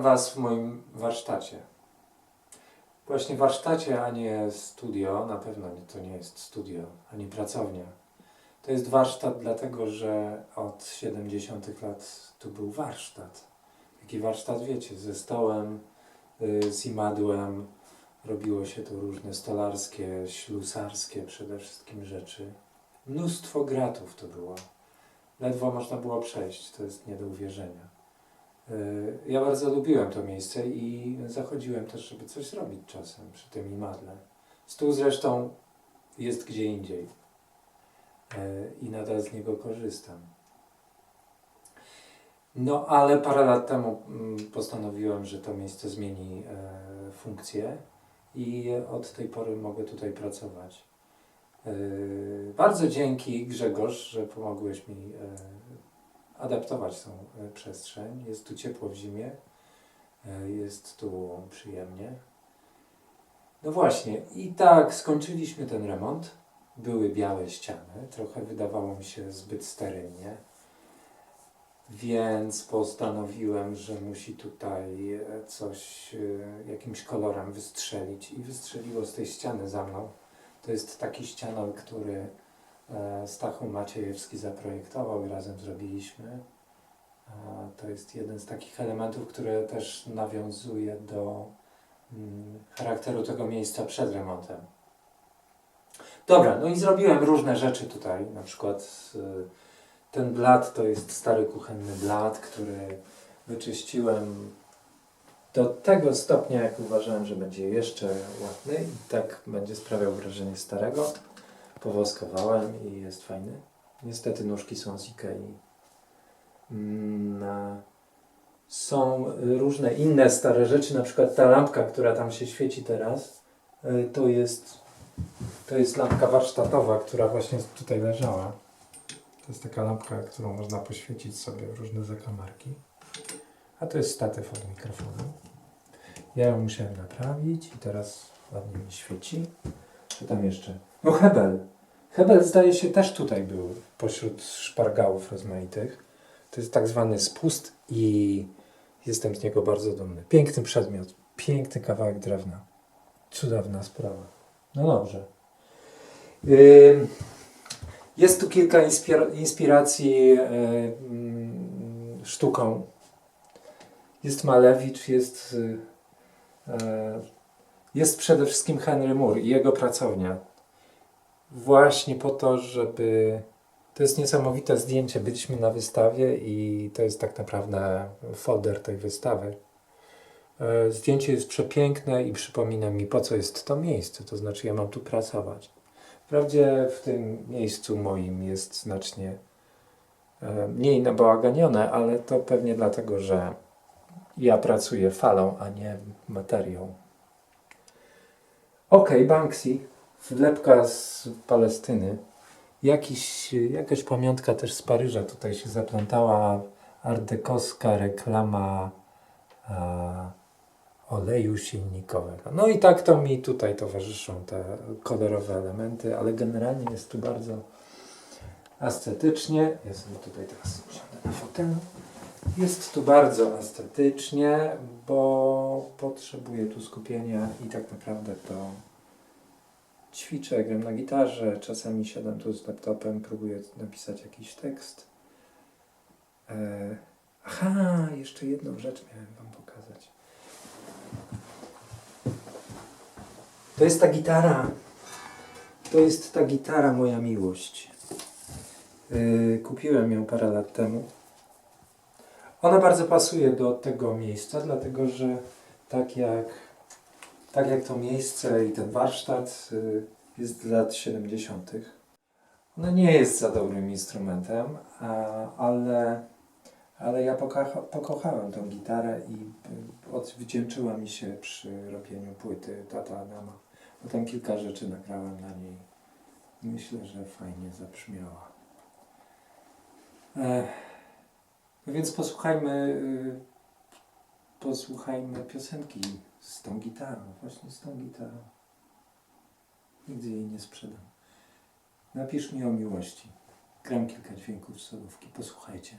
Was w moim warsztacie. Właśnie warsztacie, a nie studio, na pewno to nie jest studio, ani pracownia. To jest warsztat dlatego, że od 70 lat tu był warsztat. Taki warsztat, wiecie, ze stołem, y, z imadłem. Robiło się tu różne stolarskie, ślusarskie przede wszystkim rzeczy. Mnóstwo gratów to było. Ledwo można było przejść, to jest nie do uwierzenia. Y, Ja bardzo lubiłem to miejsce i zachodziłem też, żeby coś zrobić czasem przy tym imadle. Stół zresztą jest gdzie indziej y, i nadal z niego korzystam. No ale parę lat temu mm, postanowiłem, że to miejsce zmieni e, funkcję i od tej pory mogę tutaj pracować. Bardzo dzięki Grzegorz, że pomogłeś mi e, adaptować tą e, przestrzeń. Jest tu ciepło w zimie, e, jest tu przyjemnie. No właśnie, i tak skończyliśmy ten remont. Były białe ściany, trochę wydawało mi się zbyt sterylnie, więc postanowiłem, że musi tutaj e, coś jakimś kolorem wystrzelić i wystrzeliło z tej ściany za mną. To jest taki ścianol, który Stachu Maciejewski zaprojektował razem zrobiliśmy. A To jest jeden z takich elementów, które też nawiązuje do mm, charakteru tego miejsca przed remontem. Dobra, no i zrobiłem różne rzeczy tutaj. Na przykład y, ten blat to jest stary kuchenny blat, który wyczyściłem do tego stopnia, jak uważałem, że będzie jeszcze ładny i tak będzie sprawiał wrażenie starego. Powoskowałem i jest fajny. Niestety nóżki są z Ikei. Mm, Są różne inne stare rzeczy, na przykład ta lampka, która tam się świeci teraz, y, to jest, to jest lampka warsztatowa, która właśnie tutaj leżała. To jest taka lampka, którą można poświecić sobie w różne zakamarki. A to jest statyw od mikrofonu. Ja ją musiałem naprawić i teraz ładnie mi świeci. Co tam jeszcze? No Hebel. Hebel zdaje się też tutaj był pośród szpargałów rozmaitych. To jest tak zwany spust i jestem z niego bardzo dumny. Piękny przedmiot, piękny kawałek drewna. Cudowna sprawa. No dobrze. Jest tu kilka inspira- inspiracji e, mm, sztuką. Jest Malewicz, jest, y, e, jest przede wszystkim Henry Moore i jego pracownia. Właśnie po to, żeby to jest niesamowite zdjęcie. Byliśmy na wystawie i to jest tak naprawdę folder tej wystawy. E, Zdjęcie jest przepiękne i przypomina mi, po co jest to miejsce. To znaczy, ja mam tu pracować. Wprawdzie w tym miejscu moim jest znacznie e, mniej nabałaganione, ale to pewnie dlatego, że ja pracuję falą, a nie materią. Ok, Banksy, wlepka z Palestyny. Jakiś, jakaś pamiątka też z Paryża tutaj się zaplątała. Ardekowska reklama a, oleju silnikowego. No i tak to mi tutaj towarzyszą te kolorowe elementy, ale generalnie jest tu bardzo estetycznie. Ja sobie tutaj teraz usiądę na fotelu. Jest tu bardzo estetycznie, bo potrzebuję tu skupienia i tak naprawdę to ćwiczę, gram na gitarze, czasami siadam tu z laptopem, próbuję napisać jakiś tekst. E, aha, jeszcze jedną rzecz miałem Wam pokazać. To jest ta gitara. To jest ta gitara, moja miłość. Yy, kupiłem ją parę lat temu. Ona bardzo pasuje do tego miejsca, dlatego że tak jak, tak jak to miejsce i ten warsztat y, jest z lat 70. Ona nie jest za dobrym instrumentem, ale, ale ja pokocha, pokochałem tą gitarę i y, odwdzięczyła mi się przy robieniu płyty Tata Adama. Potem kilka rzeczy nagrałem na niej. Myślę, że fajnie zabrzmiała. E, no więc posłuchajmy, y, posłuchajmy piosenki z tą gitarą, właśnie z tą gitarą. Nigdy jej nie sprzedam. Napisz mi o miłości. Gram kilka dźwięków z solówki. Posłuchajcie.